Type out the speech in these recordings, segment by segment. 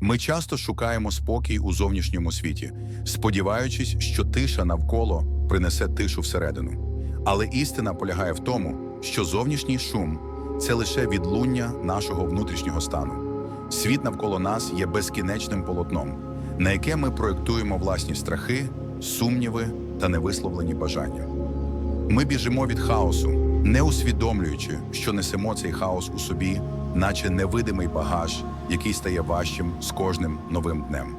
Ми часто шукаємо спокій у зовнішньому світі, сподіваючись, що тиша навколо принесе тишу всередину. Але істина полягає в тому, що зовнішній шум це лише відлуння нашого внутрішнього стану. Світ навколо нас є безкінечним полотном, на яке ми проєктуємо власні страхи, сумніви та невисловлені бажання. Ми біжимо від хаосу, не усвідомлюючи, що несемо цей хаос у собі, наче невидимий багаж, який стає важчим з кожним новим днем.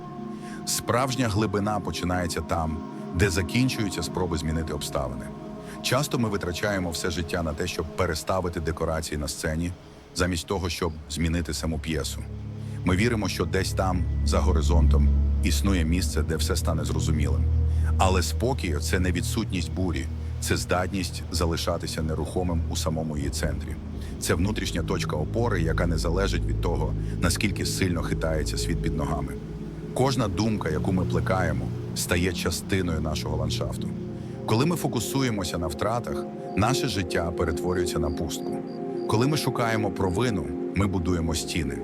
Справжня глибина починається там, де закінчуються спроби змінити обставини. Часто ми витрачаємо все життя на те, щоб переставити декорації на сцені, замість того, щоб змінити саму п'єсу. Ми віримо, що десь там, за горизонтом, існує місце, де все стане зрозумілим. Але спокій це не відсутність бурі, це здатність залишатися нерухомим у самому її центрі. Це внутрішня точка опори, яка не залежить від того, наскільки сильно хитається світ під ногами. Кожна думка, яку ми плекаємо, стає частиною нашого ландшафту. Коли ми фокусуємося на втратах, наше життя перетворюється на пустку. Коли ми шукаємо провину, ми будуємо стіни.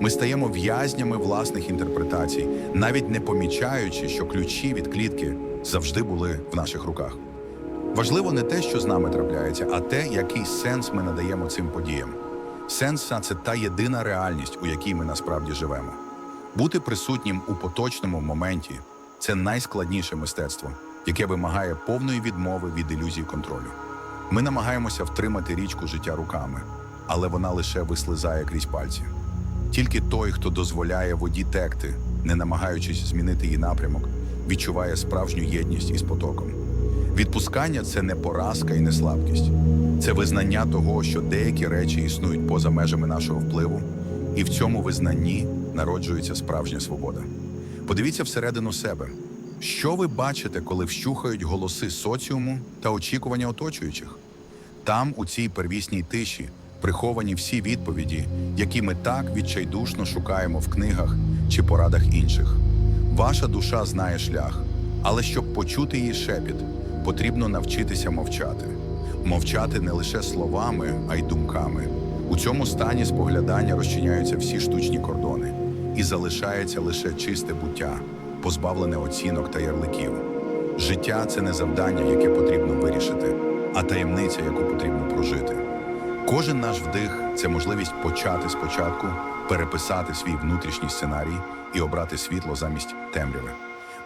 Ми стаємо в'язнями власних інтерпретацій, навіть не помічаючи, що ключі від клітки завжди були в наших руках. Важливо не те, що з нами трапляється, а те, який сенс ми надаємо цим подіям. Сенс це та єдина реальність, у якій ми насправді живемо. Бути присутнім у поточному моменті це найскладніше мистецтво, яке вимагає повної відмови від ілюзій контролю. Ми намагаємося втримати річку життя руками, але вона лише вислизає крізь пальці. Тільки той, хто дозволяє воді текти, не намагаючись змінити її напрямок, відчуває справжню єдність із потоком. Відпускання це не поразка і не слабкість, це визнання того, що деякі речі існують поза межами нашого впливу, і в цьому визнанні народжується справжня свобода. Подивіться всередину себе, що ви бачите, коли вщухають голоси соціуму та очікування оточуючих. Там, у цій первісній тиші, приховані всі відповіді, які ми так відчайдушно шукаємо в книгах чи порадах інших. Ваша душа знає шлях, але щоб почути її шепіт, потрібно навчитися мовчати. Мовчати не лише словами, а й думками. У цьому стані споглядання розчиняються всі штучні кордони, і залишається лише чисте буття, позбавлене оцінок та ярликів. Життя це не завдання, яке потрібно вирішити, а таємниця, яку потрібно прожити. Кожен наш вдих це можливість почати спочатку, переписати свій внутрішній сценарій і обрати світло замість темряви.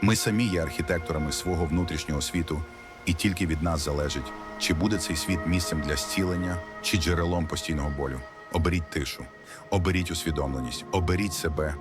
Ми самі є архітекторами свого внутрішнього світу, і тільки від нас залежить, чи буде цей світ місцем для зцілення, чи джерелом постійного болю. Оберіть тишу, оберіть усвідомленість, оберіть себе